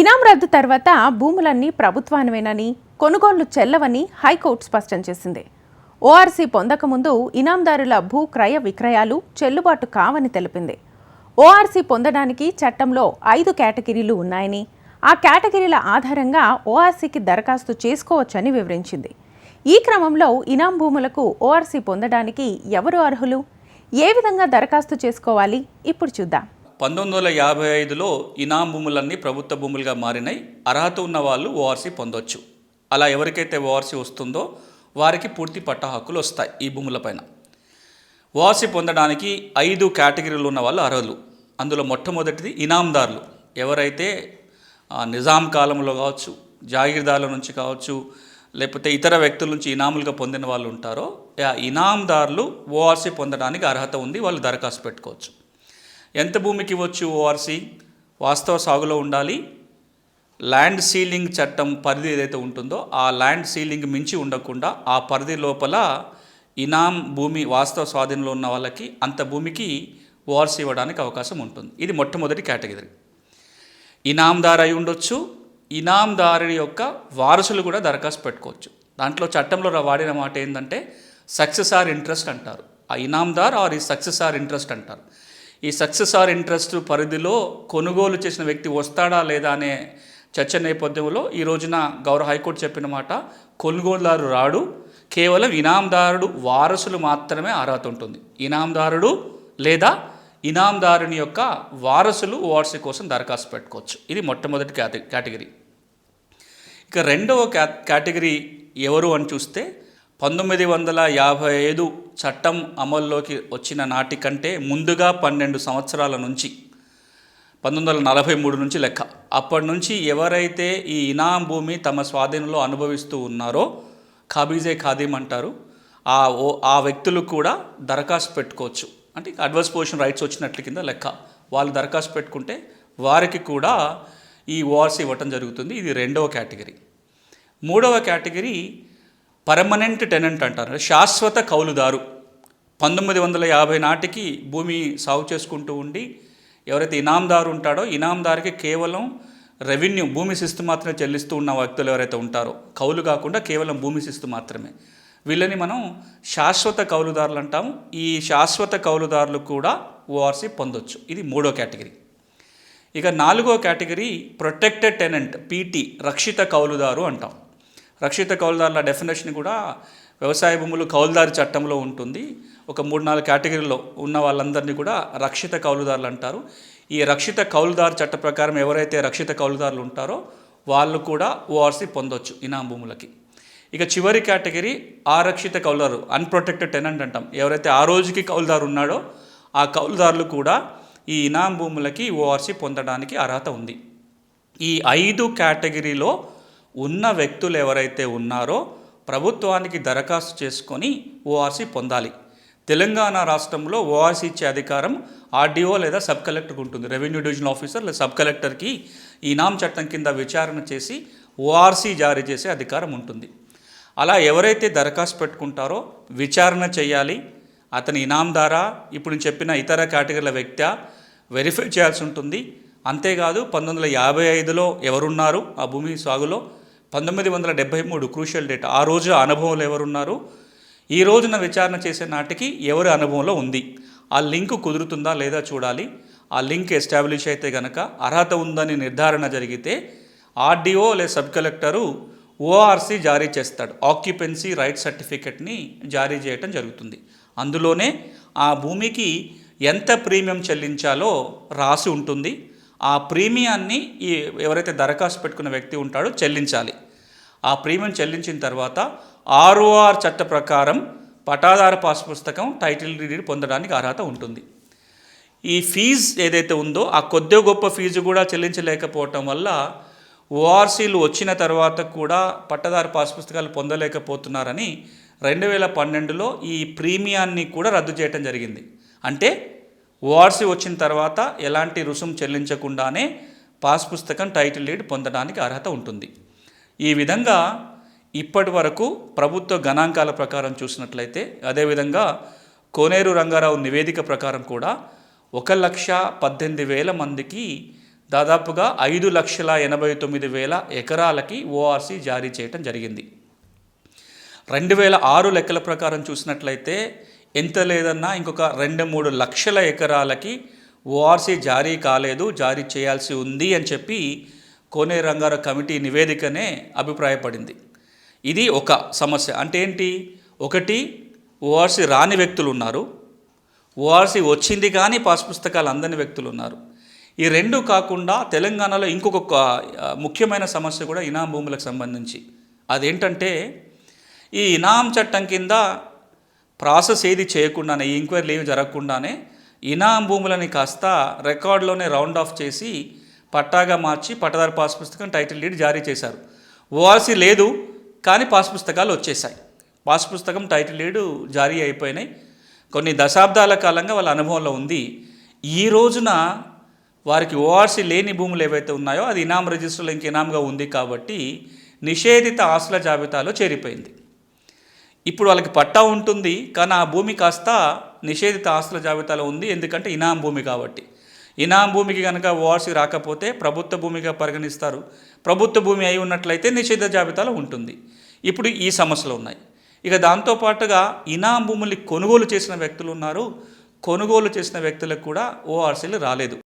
ఇనాం రద్దు తర్వాత భూములన్నీ ప్రభుత్వానివేనని కొనుగోళ్ళు చెల్లవని హైకోర్టు స్పష్టం చేసింది. ఓఆర్సీ పొందకముందు ఇనాందారుల భూ క్రయ విక్రయాలు చెల్లుబాటు కావని తెలిపింది. ఓఆర్సీ పొందడానికి చట్టంలో ఐదు కేటగిరీలు ఉన్నాయని ఆ కేటగిరీల ఆధారంగా ఓఆర్సీకి దరఖాస్తు చేసుకోవచ్చని వివరించింది. ఈ క్రమంలో ఇనాం భూములకు ఓఆర్సీ పొందడానికి ఎవరు అర్హులు? ఏ విధంగా దరఖాస్తు చేసుకోవాలి? ఇప్పుడు చూద్దాం. పంతొమ్మిది వందల యాభై ఐదులో ఇనాం భూములన్నీ ప్రభుత్వ భూములుగా మారినాయి అర్హత ఉన్న వాళ్ళు ఓఆర్సీ పొందొచ్చు. అలా ఎవరికైతే ఓఆర్సీ వస్తుందో వారికి పూర్తి పట్టా హక్కులు వస్తాయి ఈ భూములపైన ఓఆర్సీ పొందడానికి ఐదు కేటగిరీలు ఉన్న వాళ్ళు అర్హులు. అందులో మొట్టమొదటిది ఇనాందారులు. ఎవరైతే నిజాం కాలంలో కావచ్చు జాగీర్దారుల నుంచి కావచ్చు లేకపోతే ఇతర వ్యక్తుల నుంచి ఇనాములుగా పొందిన వాళ్ళు ఉంటారో ఇనాందారులు ఓఆర్సీ పొందడానికి అర్హత ఉంది వాళ్ళు దరఖాస్తు పెట్టుకోవచ్చు. ఎంత భూమికి ఇవ్వచ్చు ఓఆర్సీ వాస్తవ సాగులో ఉండాలి. ల్యాండ్ సీలింగ్ చట్టం పరిధి ఏదైతే ఉంటుందో ఆ ల్యాండ్ సీలింగ్ మించి ఉండకుండా ఆ పరిధి లోపల ఇనాం భూమి వాస్తవ స్వాధీనంలో ఉన్న వాళ్ళకి అంత భూమికి ఓఆర్సీ ఇవ్వడానికి అవకాశం ఉంటుంది. ఇది మొట్టమొదటి కేటగిరీ. ఇనాందార్ అయి ఉండొచ్చు. ఇనాందారుని యొక్క వారసులు కూడా దరఖాస్తు పెట్టుకోవచ్చు. దాంట్లో చట్టంలో వాడిన మాట ఏంటంటే సక్సెస్ ఆర్ ఇంట్రెస్ట్ అంటారు. ఆ ఇనాందార్ ఆర్ ఈ సక్సెస్ ఆర్ ఇంట్రెస్ట్ అంటారు. ఈ సక్సెస్ ఆర్ ఇంట్రెస్ట్ పరిధిలో కొనుగోలు చేసిన వ్యక్తి వస్తాడా లేదా అనే చర్చ నేపథ్యంలో ఈ రోజున గౌరవ హైకోర్టు చెప్పిన మాట కొనుగోలుదారు రాడు కేవలం ఇనాందారుడు వారసులు మాత్రమే అర్హత ఉంటుంది. ఇనాందారుడు లేదా ఇనాందారుని యొక్క వారసులు ఓఆర్సీ కోసం దరఖాస్తు పెట్టుకోవచ్చు. ఇది మొట్టమొదటి కేట- కేటగిరీ ఇక రెండవ క్యా కేటగిరీ ఎవరు అని చూస్తే పంతొమ్మిది వందల యాభై ఐదు చట్టం అమల్లోకి వచ్చిన నాటి కంటే ముందుగా పన్నెండు సంవత్సరాల నుంచి పంతొమ్మిది వందల నలభై మూడు నుంచి లెక్క. అప్పటి నుంచి ఎవరైతే ఈ ఇనాం భూమి తమ స్వాధీనంలో అనుభవిస్తూ ఉన్నారో ఖాబీజే ఖాదీం అంటారు ఆ ఓ ఆ వ్యక్తులు కూడా దరఖాస్తు పెట్టుకోవచ్చు. అంటే అడ్వర్స్ పొజిషన్ రైట్స్ వచ్చినట్లు కింద లెక్క. వాళ్ళు దరఖాస్తు పెట్టుకుంటే వారికి కూడా ఈ ఓఆర్సీ ఇవ్వటం జరుగుతుంది. ఇది రెండవ కేటగిరీ. మూడవ కేటగిరీ పర్మనెంట్ టెనెంట్ అంటారు. శాశ్వత కౌలుదారు. పంతొమ్మిది వందల యాభై నాటికి భూమి సాగు చేసుకుంటూ ఉండి ఎవరైతే ఇనాందారు ఉంటాడో ఇనాందారికి కేవలం రెవెన్యూ భూమి శిస్తు మాత్రమే చెల్లిస్తూ ఉన్న వ్యక్తులు ఎవరైతే ఉంటారో కౌలు కాకుండా కేవలం భూమి శిస్తు మాత్రమే. వీళ్ళని మనం శాశ్వత కౌలుదారులు అంటాము. ఈ శాశ్వత కౌలుదారులు కూడా ఓఆర్సీ పొందొచ్చు. ఇది మూడో కేటగిరీ. ఇక నాలుగో కేటగిరీ ప్రొటెక్టెడ్ టెనెంట్ పీటీ రక్షిత కౌలుదారు అంటాం. రక్షిత కౌలుదారుల డెఫినేషన్ కూడా వ్యవసాయ భూములు కౌలుదారు చట్టంలో ఉంటుంది. ఒక మూడు నాలుగు కేటగిరీలో ఉన్న వాళ్ళందరినీ కూడా రక్షిత కౌలుదారులు అంటారు. ఈ రక్షిత కౌలుదారు చట్ట ప్రకారం ఎవరైతే రక్షిత కౌలుదారులు ఉంటారో వాళ్ళు కూడా ఓఆర్సీ పొందొచ్చు ఇనాం భూములకి. ఇక చివరి కేటగిరీ ఆరక్షిత కౌలుదారు అన్ప్రొటెక్టెడ్ టెనెంట్ అంటాం. ఎవరైతే ఆ రోజుకి కౌలుదారు ఉన్నాడో ఆ కౌలుదారులు కూడా ఈ ఇనాం భూములకి ఓఆర్సీ పొందడానికి అర్హత ఉంది. ఈ ఐదు కేటగిరీలో ఉన్న వ్యక్తులు ఎవరైతే ఉన్నారో ప్రభుత్వానికి దరఖాస్తు చేసుకొని ఓఆర్సీ పొందాలి. తెలంగాణ రాష్ట్రంలో ఓఆర్సీ ఇచ్చే అధికారం ఆర్డీఓ లేదా సబ్ కలెక్టర్కి ఉంటుంది. రెవెన్యూ డివిజన్ ఆఫీసర్ లేదా సబ్ కలెక్టర్కి ఇనాం చట్టం కింద విచారణ చేసి ఓఆర్సీ జారీ చేసే అధికారం ఉంటుంది. అలా ఎవరైతే దరఖాస్తు పెట్టుకుంటారో విచారణ చేయాలి. అతని ఇనాందారా ఇప్పుడు నేను చెప్పిన ఇతర కేటగిరీల వ్యక్తి వెరిఫై చేయాల్సి ఉంటుంది. అంతేకాదు పంతొమ్మిది వందల యాభై ఐదులో ఎవరున్నారు? ఆ భూమి సాగులో పంతొమ్మిది వందల డెబ్బై మూడు క్రూషియల్ డేట్. ఆ రోజు అనుభవంలో ఎవరున్నారు? ఈ రోజున విచారణ చేసే నాటికి ఎవరి అనుభవంలో ఉంది? ఆ లింక్ కుదురుతుందా లేదా చూడాలి. ఆ లింక్ ఎస్టాబ్లిష్ అయితే గనక అర్హత ఉందని నిర్ధారణ జరిగితే ఆర్డీఓ లేదా సబ్ కలెక్టరు ఓఆర్సీ జారీ చేస్తాడు. ఆక్యుపెన్సీ రైట్ సర్టిఫికెట్ని జారీ చేయటం జరుగుతుంది. అందులోనే ఆ భూమికి ఎంత ప్రీమియం చెల్లించాలో రాసి ఉంటుంది. ఆ ప్రీమియాన్ని ఈ ఎవరైతే దరఖాస్తు పెట్టుకున్న వ్యక్తి ఉంటాడో చెల్లించాలి. ఆ ప్రీమియం చెల్లించిన తర్వాత ఆర్ఓఆర్ చట్ట ప్రకారం పటాదార పాస్ పుస్తకం టైటిల్ డీడ్ పొందడానికి అర్హత ఉంటుంది. ఈ ఫీజు ఏదైతే ఉందో ఆ కొద్ది గొప్ప ఫీజు కూడా చెల్లించలేకపోవటం వల్ల ఓఆర్సీలు వచ్చిన తర్వాత కూడా పట్టదారు పాస్ పుస్తకాలు పొందలేకపోతున్నారని రెండు వేల పన్నెండులో ఈ ప్రీమియాన్ని కూడా రద్దు చేయటం జరిగింది. అంటే ఓఆర్సీ వచ్చిన తర్వాత ఎలాంటి రుసుము చెల్లించకుండానే పాస్ పుస్తకం టైటిల్ డీడ్ పొందడానికి అర్హత ఉంటుంది. ఈ విధంగా ఇప్పటి వరకు ప్రభుత్వ గణాంకాల ప్రకారం చూసినట్లయితే అదేవిధంగా కోనేరు రంగారావు నివేదిక ప్రకారం కూడా ఒక లక్ష పద్దెనిమిది వేల మందికి దాదాపుగా ఐదు లక్షల ఎనభై తొమ్మిది వేల ఎకరాలకి ఓఆర్సీ జారీ చేయటం జరిగింది. రెండు వేల ఆరు లెక్కల ప్రకారం చూసినట్లయితే ఎంత లేదన్నా ఇంకొక రెండు మూడు లక్షల ఎకరాలకి ఓఆర్సీ జారీ కాలేదు జారీ చేయాల్సి ఉంది అని చెప్పి కోనే రంగారావు కమిటీ నివేదికనే అభిప్రాయపడింది. ఇది ఒక సమస్య. అంటే ఏంటి? ఒకటి ఓఆర్సీ రాని వ్యక్తులు ఉన్నారు ఓఆర్సీ వచ్చింది కానీ పాస్ పుస్తకాలు అందని వ్యక్తులు ఉన్నారు ఈ రెండు కాకుండా తెలంగాణలో ఇంకొక ముఖ్యమైన సమస్య కూడా ఇనాం భూములకు సంబంధించి. అదేంటంటే ఈ ఇనాం చట్టం కింద ప్రాసెస్ ఏది చేయకుండానే ఈ ఎంక్వైరీలు ఏమి జరగకుండానే ఇనాం భూములని కాస్త రికార్డులోనే రౌండ్ ఆఫ్ చేసి పట్టాగా మార్చి పట్టదారు పాస్ పుస్తకం టైటిల్ డీడ్ జారీ చేశారు. ఓఆర్సీ లేదు కానీ పాస్ పుస్తకాలు వచ్చేసాయి పాస్ పుస్తకం టైటిల్ డీడ్ జారీ అయిపోయినాయి. కొన్ని దశాబ్దాల కాలంగా వాళ్ళ అనుభవంలో ఉంది. ఈ రోజున వారికి ఓఆర్సీ లేని భూములు ఏవైతే ఉన్నాయో అది ఇనాం రిజిస్టర్లో ఇంక ఇనాంగా ఉంది కాబట్టి నిషేధిత ఆస్తుల జాబితాలో చేరిపోయింది. ఇప్పుడు వాళ్ళకి పట్టా ఉంటుంది కానీ ఆ భూమి కాస్త నిషేధిత ఆస్తుల జాబితాలో ఉంది. ఎందుకంటే ఇనాం భూమి కాబట్టి. ఇనాం భూమికి కనుక ఓఆర్సీ రాకపోతే ప్రభుత్వ భూమిగా పరిగణిస్తారు. ప్రభుత్వ భూమి అయి ఉన్నట్లయితే నిషేధ జాబితాలో ఉంటుంది. ఇప్పుడు ఈ సమస్యలు ఉన్నాయి. ఇక దాంతోపాటుగా ఇనాం భూముల్ని కొనుగోలు చేసిన వ్యక్తులు ఉన్నారు. కొనుగోలు చేసిన వ్యక్తులకు కూడా ఓఆర్సీలు రాలేదు.